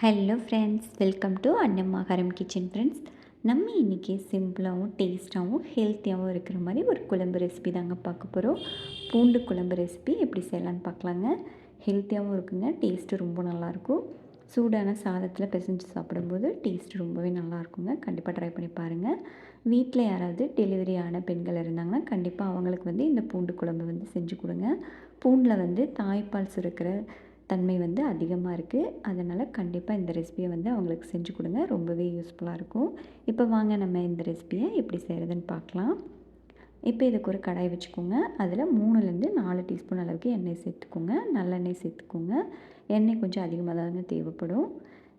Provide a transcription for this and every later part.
Hello friends welcome to அன்னம்மாகாரம் kitchen friends நம்ம இன்றைக்கி சிம்பிளாகவும் டேஸ்ட்டாகவும் ஹெல்த்தியாகவும் இருக்கிற மாதிரி ஒரு குழம்பு ரெசிபி தாங்க பார்க்க போகிறோம் பூண்டு குழம்பு ரெசிபி எப்படி செய்யலான்னு பார்க்கலாங்க. ஹெல்த்தியாகவும் இருக்குங்க டேஸ்ட்டு ரொம்ப நல்லாயிருக்கும். சூடான சாதத்தில் பிசைஞ்சு சாப்பிடும்போது டேஸ்ட் ரொம்பவே நல்லாயிருக்குங்க. கண்டிப்பாக ட்ரை பண்ணி பாருங்கள் வீட்டில் யாராவது டெலிவரி ஆன பெண்கள் இருந்தாங்கன்னா கண்டிப்பாக அவங்களுக்கு வந்து இந்த பூண்டு குழம்பு வந்து செஞ்சு கொடுங்க. பூண்டில் வந்து தாய்ப்பால் சுரக்கிற தன்மை வந்து அதிகமாக இருக்குது அதனால் கண்டிப்பாக இந்த ரெசிபியை வந்து அவங்களுக்கு செஞ்சு கொடுங்க. ரொம்பவே யூஸ்ஃபுல்லாக இருக்கும். இப்போ வாங்க நம்ம இந்த ரெசிபியை எப்படி செய்கிறதுன்னு பார்க்கலாம் இப்போ இதுக்கு ஒரு கடாய் வச்சுக்கோங்க. அதில் மூணுலேருந்து நாலு டீஸ்பூன் அளவுக்கு எண்ணெய் சேர்த்துக்கோங்க. நல்லெண்ணெய் சேர்த்துக்கோங்க. எண்ணெய் கொஞ்சம் அதிகமாக தாங்க தேவைப்படும்.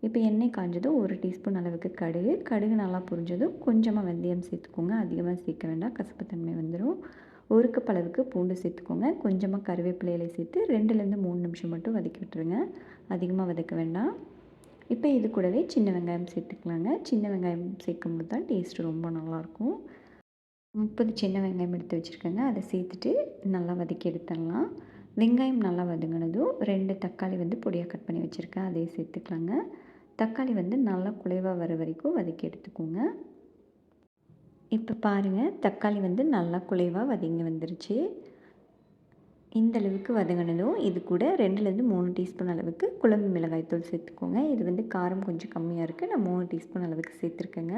இப்போ எண்ணெய் காஞ்சதும் ஒரு டீஸ்பூன் அளவுக்கு கடுகு. கடுகு நல்லா புரிஞ்சதும் கொஞ்சமாக வெந்தயம் சேர்த்துக்கோங்க. அதிகமாக சேர்க்க வேண்டாம். கசப்புத்தன்மை வந்துடும் ஒரு கப் அளவுக்கு பூண்டு சேர்த்துக்கோங்க. கொஞ்சமாக கருவேப்பிலையில சேர்த்து ரெண்டுலேருந்து மூணு நிமிஷம் மட்டும் வதக்கி விட்டுருங்க. அதிகமாக வதக்க வேண்டாம். இப்போ இது கூடவே சின்ன வெங்காயம் சேர்த்துக்கலாங்க. சின்ன வெங்காயம் சேர்க்கும் போது தான் டேஸ்ட் ரொம்ப நல்லாயிருக்கும். முப்பது சின்ன வெங்காயம் எடுத்து வச்சுருக்கேங்க. அதை சேர்த்துட்டு நல்லா வதக்கி எடுத்துடலாம். வெங்காயம் நல்லா வதங்கினதும் ரெண்டு தக்காளி வந்து பொடியாக கட் பண்ணி வச்சுருக்கேன். அதையும் சேர்த்துக்கலாங்க. தக்காளி வந்து நல்லா குலைவாக வர வரைக்கும் வதக்கி எடுத்துக்கோங்க. இப்போ பாருங்கள் தக்காளி வந்து நல்லா குலைவாக வதங்கி வந்துருச்சு. இந்த அளவுக்கு வதங்கினதும் இது கூட ரெண்டுலேருந்து மூணு டீஸ்பூன் அளவுக்கு குழம்பு மிளகாய்த்தூள் சேர்த்துக்கோங்க. இது வந்து காரம் கொஞ்சம் கம்மியாக இருக்குது நான் மூணு டீஸ்பூன் அளவுக்கு சேர்த்துருக்கேங்க.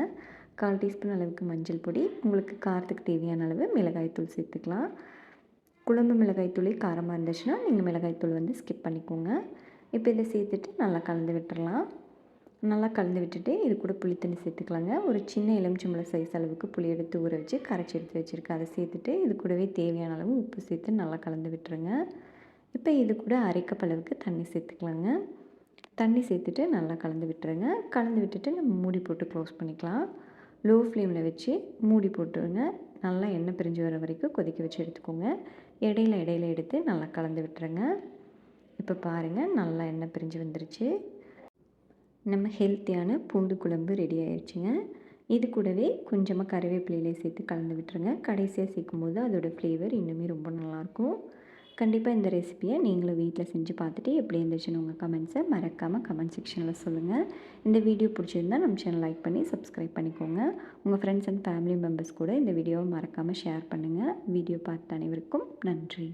கால் டீஸ்பூன் அளவுக்கு மஞ்சள் பொடி. உங்களுக்கு காரத்துக்கு தேவையான அளவு மிளகாய்த்தூள் சேர்த்துக்கலாம். குழம்பு மிளகாய்த்தூளே காரமாக இருந்துச்சுன்னா நீங்கள் மிளகாய்த்தூள் வந்து ஸ்கிப் பண்ணிக்கோங்க. இப்போ இதை சேர்த்துட்டு நல்லா கலந்து விட்டுறலாம். நல்லா கலந்து விட்டுட்டு இது கூட புளி தண்ணி சேர்த்துக்கலாங்க. ஒரு சின்ன எலுமிச்சம்பழம் சைஸ் அளவுக்கு புளி எடுத்து ஊற வச்சு கரைச்சி எடுத்து வச்சுருக்கேன். அதை சேர்த்துட்டு இது கூடவே தேவையான அளவு உப்பு சேர்த்து நல்லா கலந்து விட்டுருங்க. இப்போ இது கூட அரைக்கப் அளவுக்கு தண்ணி சேர்த்துக்கலாங்க. தண்ணி சேர்த்துட்டு நல்லா கலந்து விட்டுருங்க. கலந்து விட்டுட்டு நம்ம மூடி போட்டு க்ளோஸ் பண்ணிக்கலாம். லோ ஃப்ளேமில் வச்சு மூடி போட்டுருங்க. நல்லா எண்ணெய் பிரிஞ்சு வர வரைக்கும் கொதிக்க வச்சு எடுத்துக்கோங்க. இடையில இடையில எடுத்து நல்லா கலந்து விட்டுருங்க. இப்போ பாருங்கள் நல்லா எண்ணெய் பிரிஞ்சு வந்துருச்சு. நம்ம ஹெல்த்தியான பூண்டு குழம்பு ரெடி ஆயிடுச்சுங்க இது கூடவே கொஞ்சமாக கருவேப்பிலையிலே சேர்த்து கலந்து விட்டுருங்க. கடைசியாக சேர்க்கும் போது அதோடய ஃப்ளேவர் இன்னுமே ரொம்ப நல்லாயிருக்கும். கண்டிப்பாக இந்த ரெசிப்பியை நீங்களும் வீட்டில் செஞ்சு பார்த்துட்டு எப்படி இருந்துச்சுன்னு உங்கள் கமெண்ட்ஸை மறக்காமல் கமெண்ட் செக்ஷனில் சொல்லுங்கள் இந்த வீடியோ பிடிச்சிருந்தால் நம்ம சேனல் லைக் பண்ணி சப்ஸ்கிரைப் பண்ணிக்கோங்க. உங்கள் ஃப்ரெண்ட்ஸ் அண்ட் ஃபேமிலி மெம்பர்ஸ் கூட இந்த வீடியோவை மறக்காமல் ஷேர் பண்ணுங்கள் வீடியோ பார்த்த அனைவருக்கும் நன்றி.